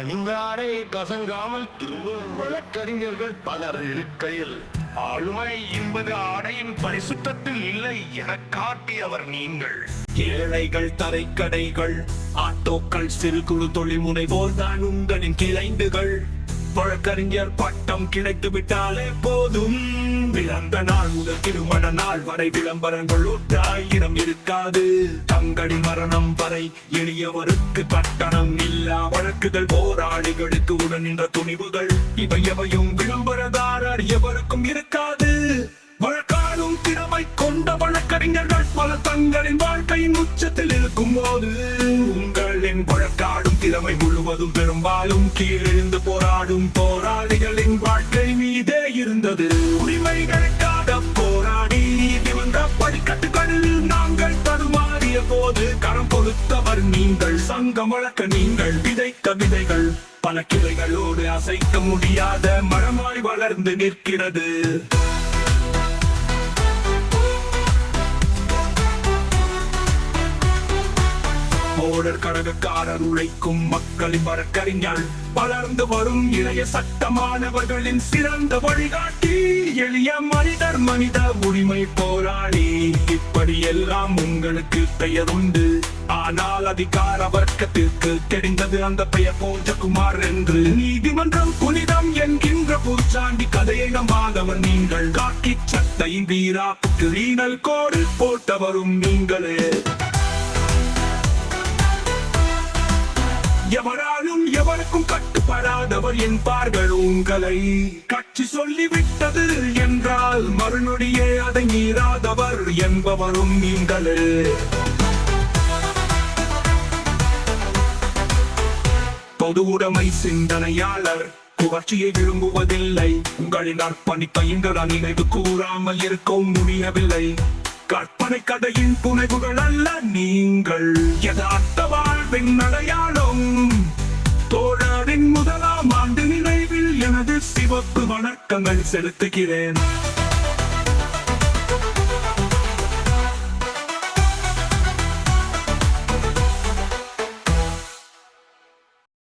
அணிந்தாரை கசங்காமல் திரும்பும் வழக்கறிஞர்கள் பலர் இருக்கையில். ஆளுமை என்பது ஆடையின் பரிசுத்தத்தில் இல்லை என காட்டியவர் நீங்கள். ஏழைகள் தரைக்கடைகள் ஆட்டோக்கள் சிறு குறு தொழில் முனைவோர் தான் உங்களின் கிளைந்துகள். வழக்கறிஞர் பட்டம் கிடைத்து விட்டாலே போதும். பிறந்த நாள் முதல் திருமண நாள் வரை விளம்பரங்கள் ஒற்றாயிரம் இருக்காது. தங்கடி மரணம் வரை எளியவருக்கு கட்டணம் இல்லா. வழக்குகள் போராளிகளுக்கு உடன் நின்ற துணிவுகள் இவை எவையும் விளம்பரதாரர் எவருக்கும் இருக்காது. வாழ்க்கையின் உச்சத்தில் இருக்கும் போது உங்களின் வழக்காடும் திறமை முழுவதும் பெரும்பாலும் கீழிருந்து போராடும் போராளிகளின் வாழ்க்கை மீதே இருந்தது. உரிமைகளுக்காக போராடி திவந்த வந்த படிக்கட்டுகளில் நாங்கள் தடுமாறிய போது கரம் கொடுத்தவர் நீங்கள் சங்கம் வழக்க நீங்கள் விதைத்த விதைகள் பல கிளைகளோடு அசைக்க முடியாத மரமாய் வளர்ந்து நிற்கிறது. தோழர் கடகக்காரர் உழைக்கும் மக்களின் வழக்கறிஞர். வளர்ந்து வரும் இளைய சட்டமானவர்களின் சிறந்த வழிகாட்டி. எளிய மனிதர் மனித உரிமை போராளி. இப்படி எல்லாம் உங்களுக்கு பெயர் உண்டு. ஆனால் அதிகார வர்க்கத்திற்கு தெரிந்தது அந்த பெயர் போஜகுமார் என்று. நீதிமன்றம் புனிதம் என்கின்ற பூச்சாண்டி கதையை நம்பாதவர் நீங்கள் காக்கி சட்டை வீராப்புக்கு ரீனல் கோடு போட்டவரும் நீங்களே. எவராலும் எவருக்கும் கட்டுப்படாதவர் என்பார்கள் உங்களை. கட்சி சொல்லிவிட்டது என்றால் மறுநொடியே அதை மீறாதவர் என்பவரும் நீங்களே. பொது உடைமை சிந்தனையாளர் புகழ்ச்சியை விரும்புவதில்லை. உங்களின் அர்ப்பணிப்பை எங்களால் நினைவு கூறாமல் இருக்கவும் முடியவில்லை. கற்பனை கதையின் புனைவுகள் அல்ல நீங்கள். யதார்த்த வாழ்வின் நடை சிவப்பு வணக்கங்கள் செலுத்துகிறேன்.